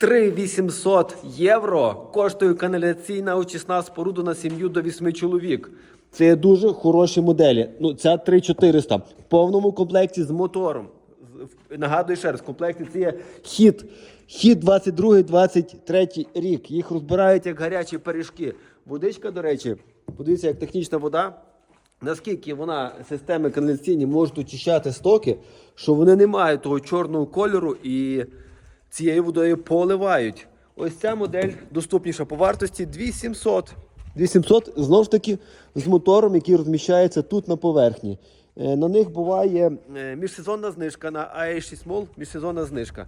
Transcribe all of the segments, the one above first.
3800 євро коштує каналізаційна очисна споруда на сім'ю до 8 чоловік. Це є дуже хороші моделі. Ну, ця 3400 в повному комплекті з мотором. Нагадую ще раз, в комплекті це є хід. Хід 22-23 рік. Їх розбирають як гарячі пиріжки. Водичка, до речі, подивіться, як технічна вода. Наскільки вона системи каналізаційні можуть очищати стоки, що вони не мають того чорного кольору і цією водою поливають. Ось ця модель доступніша по вартості 2700. 2700 знову ж таки з мотором, який розміщається тут на поверхні. Е, На них буває е, міжсезонна знижка на A6 Mall, міжсезонна знижка.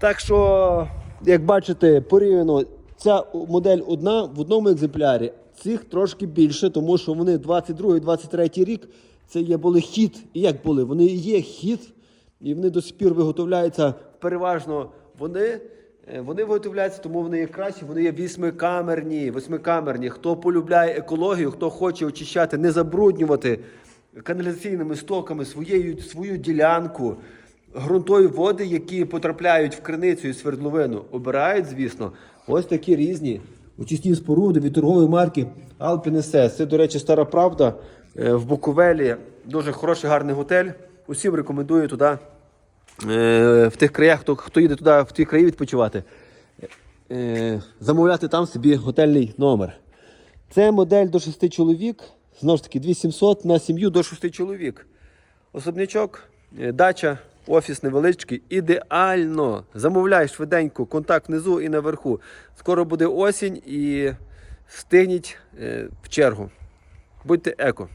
Так що, як бачите, порівняно ця модель одна в одному екземплярі. Цих трошки більше, тому що вони 22-23 рік. Це є були хід. І як були? Вони є хід, і вони до сих пір виготовляються переважно вони. е, Вони виготовляються, тому вони є кращі, вони є вісьмикамерні, восьмикамерні. Хто полюбляє екологію, хто хоче очищати, не забруднювати каналізаційними стоками своєю, свою ділянку, ґрунтові води, які потрапляють в криницю і свердловину, обирають, звісно, ось такі різні очисні споруди від торгової марки SS. Це, до речі, стара правда. Е, В Буковелі дуже хороший гарний готель. Усім рекомендую туди, в тих краях, хто, хто їде туди, в ті краї відпочивати, е, замовляти там собі готельний номер. Це модель до 6 чоловік. Знову ж таки, 2700 на сім'ю до 6 чоловік. Особнячок, е, дача, офіс невеличкий. Ідеально. Замовляй швиденько, контакт внизу і наверху. Скоро буде осінь і стигніть е, в чергу. Будьте еко.